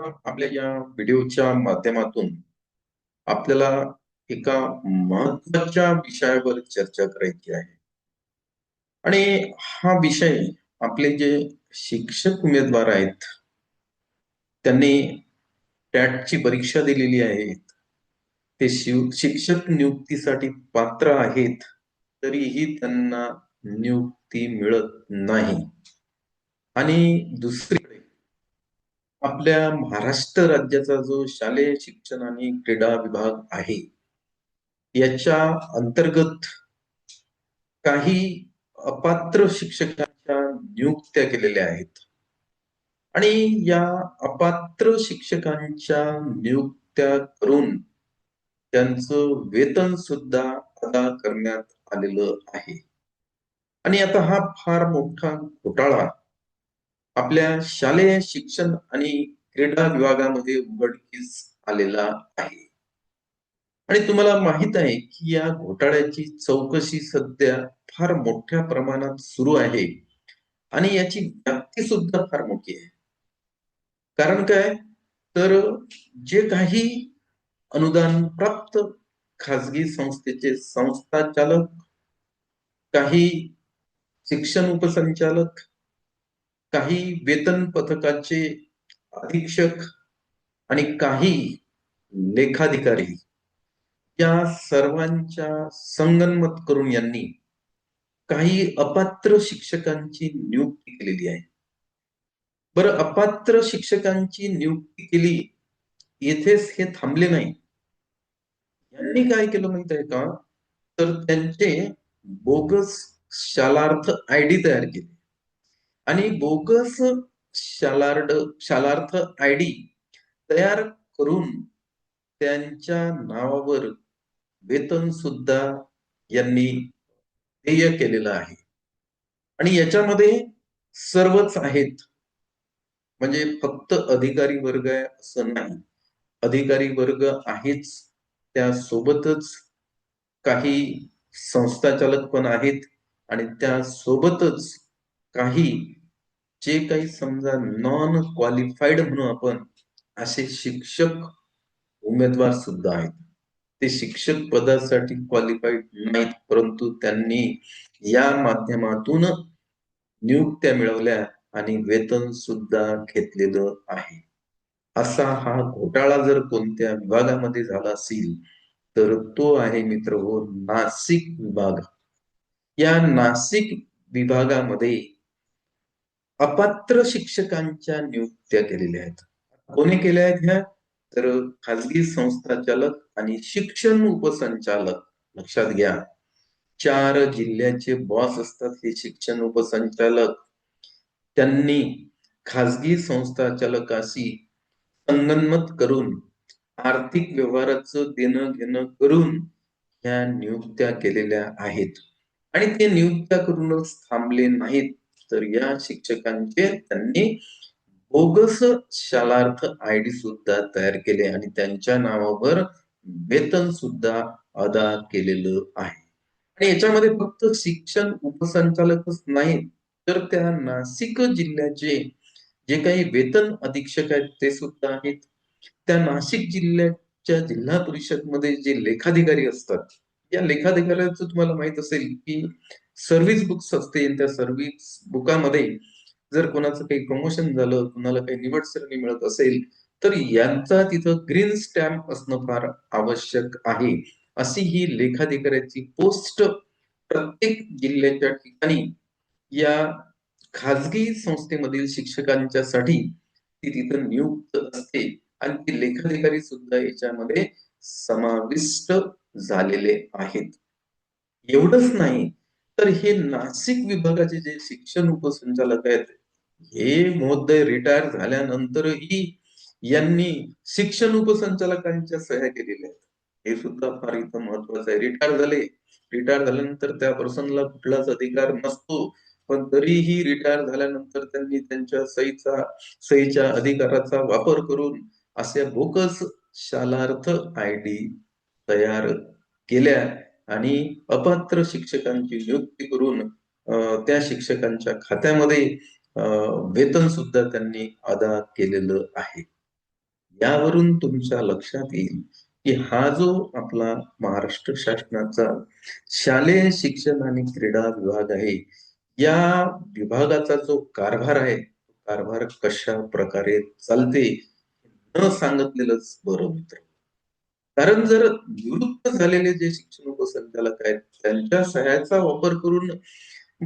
आपल्या या व्हिडिओच्या माध्यमातून आपल्याला एका महत्त्वाच्या विषयावर चर्चा करायची आहे. आणि हा विषय आपले जे शिक्षक उमेदवार आहेत त्यांनी टॅटची परीक्षा दिलेली आहे. ते शिव शिक्षक नियुक्तीसाठी पात्र आहेत तरीही त्यांना नियुक्ती मिळत नाही. आणि दुसरीकडे आपल्या महाराष्ट्र राज्याचा जो शालेय शिक्षण आणि क्रीडा विभाग आहे याच्या अंतर्गत काही अपात्र शिक्षकांच्या नियुक्त्या केलेल्या आहेत. आणि या अपात्र शिक्षकांच्या नियुक्त्या करून त्यांचं वेतन सुद्धा अदा करण्यात आलेलं आहे. आणि आता हा फार मोठा घोटाळा आपल्या शालेय शिक्षण आणि क्रीडा विभागामध्ये उघडकीस आलेला आहे. आणि तुम्हाला माहीत आहे की या घोटाळ्याची चौकशी सध्या फार मोठ्या प्रमाणात सुरू आहे आणि याची व्याप्ती सुद्धा फार मोठी आहे. कारण काय? तर जे काही अनुदान प्राप्त खाजगी संस्थेचे संस्था चालक काही शिक्षण उपसंचालक काही वेतन पथकाचे अधीक्षक आणि काही लेखाधिकारी या सर्वांच्या संगनमत करून यांनी काही अपात्र शिक्षकांची नियुक्ती केलेली आहे. बरं अपात्र शिक्षकांची नियुक्ती केली येथेच हे थांबले नाही. यांनी काय केलं माहीत आहे का? तर त्यांचे बोगस शालार्थ आय डी तयार केली. आणि बोगस शालार्ड शालार्थ आय डी तयार करून त्यांच्या नावावर वेतन सुद्धा यांनी ध्येय केलेलं आहे. आणि याच्यामध्ये सर्वच आहेत. म्हणजे फक्त अधिकारी वर्ग आहे असं नाही. अधिकारी वर्ग आहेच. त्यासोबतच काही संस्थाचालक पण आहेत. आणि त्या सोबतच काही जे काही समजा नॉन क्वालिफाईड म्हणून आपण असे शिक्षक उमेदवार सुद्धा आहेत. ते शिक्षक पदासाठी क्वालिफाईड नाहीत परंतु त्यांनी या माध्यमातून नियुक्त्या मिळवल्या आणि वेतन सुद्धा घेतलेलं आहे. असा हा घोटाळा जर कोणत्या विभागामध्ये झाला असेल तर तो आहे मित्र हो नाशिक विभाग. या नाशिक विभागामध्ये अपात्र शिक्षकांच्या नियुक्त्या केलेल्या आहेत. कोणी केल्या आहेत ह्या? तर खाजगी संस्थाचालक आणि शिक्षण उपसंचालक. लक्षात घ्या. चार जिल्ह्याचे बॉस असतात हे शिक्षण उपसंचालक. त्यांनी खाजगी संस्थाचालकाशी संगनमत करून आर्थिक व्यवहाराचं देणं घेणं करून ह्या नियुक्त्या केलेल्या आहेत. आणि ते नियुक्त्या करूनच थांबले नाहीत. तर या शिक्षकांचे त्यांनी बोगस शालार्थ आय डी सुद्धा तयार केले आणि त्यांच्या नावावर वेतन सुद्धा अदा केलेलं आहे. आणि याच्यामध्ये फक्त शिक्षण उपसंचालकच नाही तर त्या नाशिक जिल्ह्याचे जे काही वेतन अधीक्षक आहेत ते सुद्धा आहेत. त्या नाशिक जिल्ह्याच्या जिल्हा परिषदमध्ये जे लेखाधिकारी असतात या लेखाधिकाऱ्याचं तुम्हाला माहीत असेल की सर्व्हिस बुक्स असते. त्या सर्व्हिस बुकामध्ये जर कोणाचं काही प्रमोशन झालं कोणाला काही निवड श्रेणी मिळत असेल तर यांचा तिथं ग्रीन स्टॅम्प असणं फार आवश्यक आहे. अशी ही लेखाधिकाऱ्याची पोस्ट प्रत्येक जिल्ह्याच्या ठिकाणी या खाजगी संस्थेमधील शिक्षकांच्या साठी ती तिथं नियुक्त असते. आणि ती लेखाधिकारी सुद्धा याच्यामध्ये समाविष्ट झालेले आहेत. एवढंच नाही तर हे नाशिक विभागाचे जे शिक्षण उपसंचालक आहेत हे महोदय रिटायर झाल्यानंतरही यांनी शिक्षण उपसंचालकांच्या सह्या केलेल्या आहेत. हे सुद्धा फार इथं महत्वाचं आहे. रिटायर झाले. रिटायर झाल्यानंतर त्या पर्सनला कुठलाच अधिकार नसतो. पण तरीही रिटायर झाल्यानंतर त्यांनी त्यांच्या सहीचा सहीच्या अधिकाराचा वापर करून असे बोकस शालार्थ आय डी तयार केल्या आणि अपात्र शिक्षकांची नियुक्ती करून त्या शिक्षकांच्या खात्यामध्ये वेतन सुद्धा त्यांनी अदा केलेलं आहे. यावरून तुमच्या लक्षात येईल की हा जो आपला महाराष्ट्र शासनाचा शालेय शिक्षण आणि क्रीडा विभाग आहे या विभागाचा जो कारभार आहे कारभार कशा प्रकारे चालते न सांगितलेलंच बरं मित्र. कारण जर निवृत्त झालेले जे शिक्षण उपसंचालक आहेत त्यांच्या सह्याचा वापर करून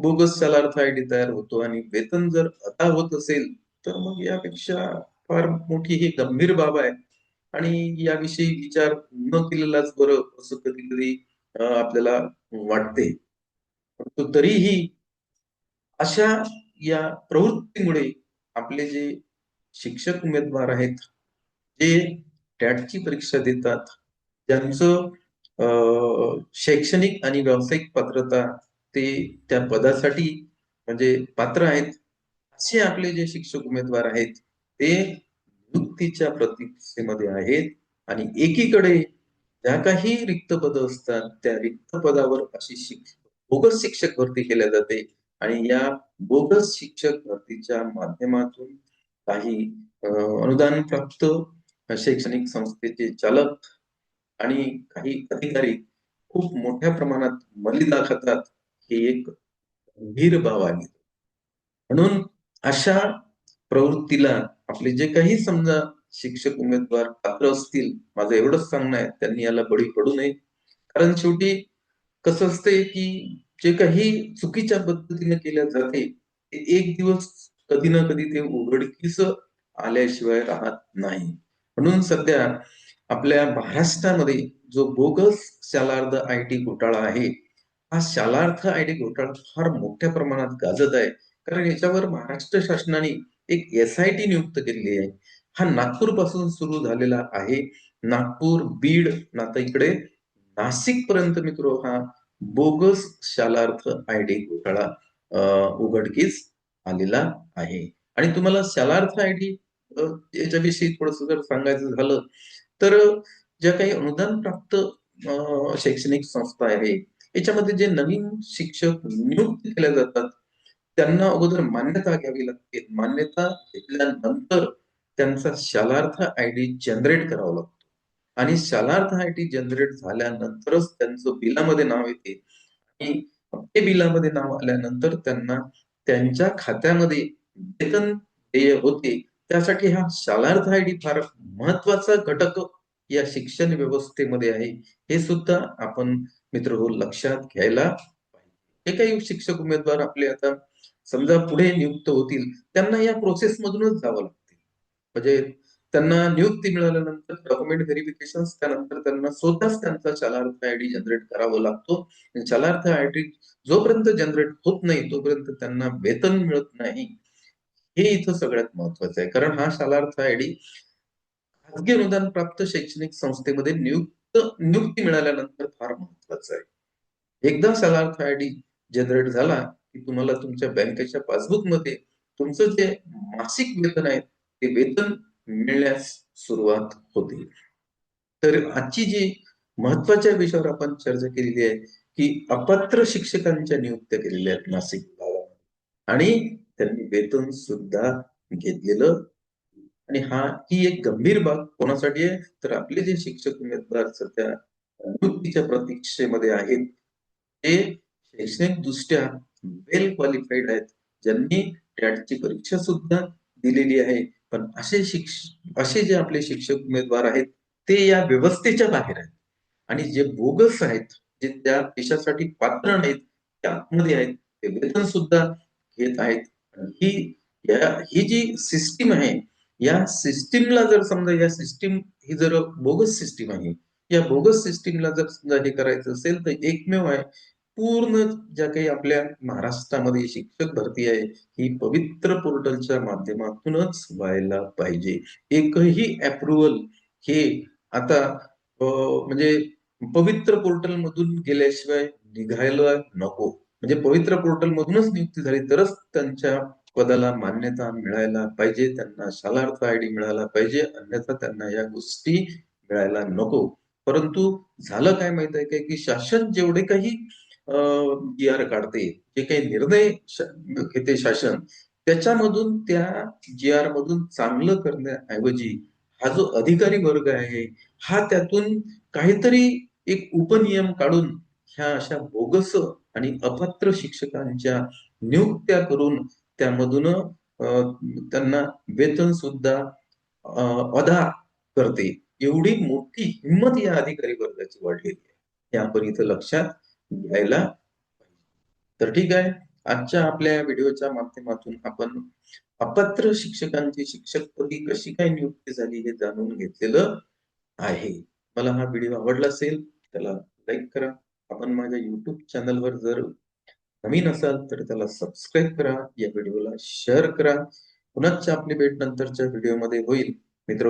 बोगस चलार्थ आयडी तयार होतो आणि वेतन जर अदा होत असेल तर मग यापेक्षा फार मोठी ही गंभीर बाब आहे. आणि याविषयी विचार न केलेलाच बरं असं कधी कधी आपल्याला वाटते. परंतु तरीही अशा या प्रवृत्तीमुळे आपले जे शिक्षक उमेदवार आहेत जे टॅटची परीक्षा देतात. ज्यांचं शैक्षणिक आणि व्यावसायिक पात्रता ते त्या पदासाठी म्हणजे पात्र आहेत. असे आपले जे शिक्षक उमेदवार आहेत ते नियुक्तीच्या प्रतीक्षेमध्ये आहेत आणि एकीकडे ज्या काही रिक्त पद असतात त्या रिक्त पदावर अशी शिक्षक बोगस शिक्षक भरती केल्या जाते आणि या बोगस शिक्षक भरतीच्या माध्यमातून काही अनुदान प्राप्त शैक्षणिक संस्थेचे चालक आणि काही अधिकारी खूप मोठ्या प्रमाणात मली दाखवतात ही एक गंभीर बाब आहे. म्हणून अशा प्रवृत्तीला आपले जे काही समजा शिक्षक उमेदवार पात्र असतील माझं एवढंच सांगणं आहे त्यांनी याला बळी पडू नये. कारण शेवटी कसं असतंय की जे काही चुकीच्या पद्धतीने केल्या जाते ते एक दिवस कधी ना कधी ते उघडकीस आल्याशिवाय राहत नाही. म्हणून सध्या आपल्या महाराष्ट्रामध्ये जो बोगस शालार्थ आय टी घोटाळा आहे हा शालार्थ आय टी घोटाळा फार मोठ्या प्रमाणात गाजत आहे. कारण याच्यावर महाराष्ट्र शासनाने एक एस आय टी नियुक्त केलेली आहे. हा नागपूरपासून सुरू झालेला आहे. नागपूर बीड नाता इकडे नाशिक पर्यंत मित्र हा बोगस शालार्थ आय टी घोटाळा उघडकीस आलेला आहे. आणि तुम्हाला शालार्थ आय टी याच्याविषयी थोडस जर सांगायचं झालं तर ज्या काही अनुदान प्राप्त शैक्षणिक संस्था आहे याच्यामध्ये जे नवीन शिक्षक नियुक्त केल्या जातात त्यांना अगोदर मान्यता घ्यावी लागते. मान्यता घेतल्यानंतर त्यांचा शालार्थ आय डी जनरेट करावा लागतो. आणि शालार्थ आय डी जनरेट झाल्यानंतरच त्यांचं बिलामध्ये नाव येते. आणि ते बिलामध्ये नाव आल्यानंतर त्यांना त्यांच्या खात्यामध्ये वेतन देय होते. त्यासाठी हा शालार्थ आय डी फार महत्त्वाचा घटक या शिक्षण व्यवस्थेमध्ये आहे. हे सुद्धा आपण मित्र हो लक्षात घ्यायला पाहिजे. जे काही शिक्षक उमेदवार आपले आता समजा पुढे नियुक्त होतील त्यांना या प्रोसेस मधूनच जावं लागते. म्हणजे त्यांना नियुक्ती मिळाल्यानंतर डॉक्युमेंट व्हेरिफिकेशन त्यानंतर त्यांना स्वतःच त्यांचा चालार्थ आय डी जनरेट करावा लागतो. चालार्थ आय डी जोपर्यंत जनरेट होत नाही तोपर्यंत त्यांना वेतन मिळत नाही. हे इथं सगळ्यात महत्वाचं आहे. कारण हा शालार्थ आय डी खाजगी अनुदान प्राप्त शैक्षणिक संस्थेमध्ये नियुक्त नियुक्ती मिळाल्यानंतर फार महत्वाचं आहे. एकदा शालार्थ आय डी जनरेट झाला की तुम्हाला तुमच्या बँकेच्या पासबुकमध्ये तुमचं जे मासिक वेतन आहे ते वेतन मिळण्यास सुरुवात होते. तर आजची जी महत्त्वाच्या विषयावर आपण चर्चा केलेली आहे की अपात्र शिक्षकांच्या नियुक्त्या केलेल्या आहेत नाशिक भागामध्ये आणि त्यांनी वेतन सुद्धा घेतलेलं. आणि हा ही एक गंभीर बाब कोणासाठी आहे? तर आपले जे शिक्षक उमेदवार सध्या निवृत्तीच्या प्रतीक्षेमध्ये आहेत ते शैक्षणिक दृष्ट्या वेल क्वालिफाईड आहेत. ज्यांनी टॅटची परीक्षा सुद्धा दिलेली आहे. पण असे शिक्ष असे जे आपले शिक्षक उमेदवार आहेत ते या व्यवस्थेच्या बाहेर आहेत. आणि जे बोगस आहेत जे त्या देशासाठी पात्र नाहीत ते आतमध्ये आहेत ते वेतन सुद्धा घेत आहेत. ही ही जी सिस्टीम आहे या सिस्टीमला जर समजा या सिस्टीम ही जर बोगस सिस्टीम आहे या बोगस सिस्टीमला जर समजा हे करायचं असेल तर एकमेव आहे पूर्ण ज्या काही आपल्या महाराष्ट्रामध्ये शिक्षक भरती आहे ही पवित्र पोर्टलच्या माध्यमातूनच व्हायला पाहिजे. एकही अप्रुव्हल हे आता म्हणजे पवित्र पोर्टल मधून गेल्याशिवाय निघायला नको. म्हणजे पवित्र पोर्टल मधूनच नियुक्ती झाली तरच त्यांच्या पदाला मान्यता मिळायला पाहिजे त्यांना शालार्थ आय डी मिळायला पाहिजे अन्यथा त्यांना या गोष्टी मिळायला नको. परंतु झालं काय माहीत आहे काय की शासन जेवढे काही बी आर काढते जे काही निर्णय घेते शासन त्याच्यामधून त्या जी आर मधून चांगलं करण्याऐवजी हा जो अधिकारी वर्ग आहे हा त्यातून काहीतरी एक उपनियम काढून ह्या अशा बोगस आणि अपात्र शिक्षकांच्या नियुक्त्या करून त्यामधून त्यांना वेतन सुद्धा अदा करते. एवढी मोठी हिंमत या अधिकारी वर्गाची वाढलेली आहे. हे आपण इथं लक्षात घ्यायला तर ठीक आहे. आजच्या आपल्या व्हिडिओच्या माध्यमातून आपण अपात्र शिक्षकांची शिक्षकपदी कशी काय नियुक्ती झाली हे जाणून घेतलेलं आहे. मला हा व्हिडिओ आवडला असेल त्याला लाईक करा. आपण माझ्या युट्यूब चॅनलवर जर नवीन असाल तर त्याला सबस्क्राईब करा या व्हिडिओला शेअर करा. पुन्हा आपली भेट नंतरच्या व्हिडिओमध्ये होईल. मित्र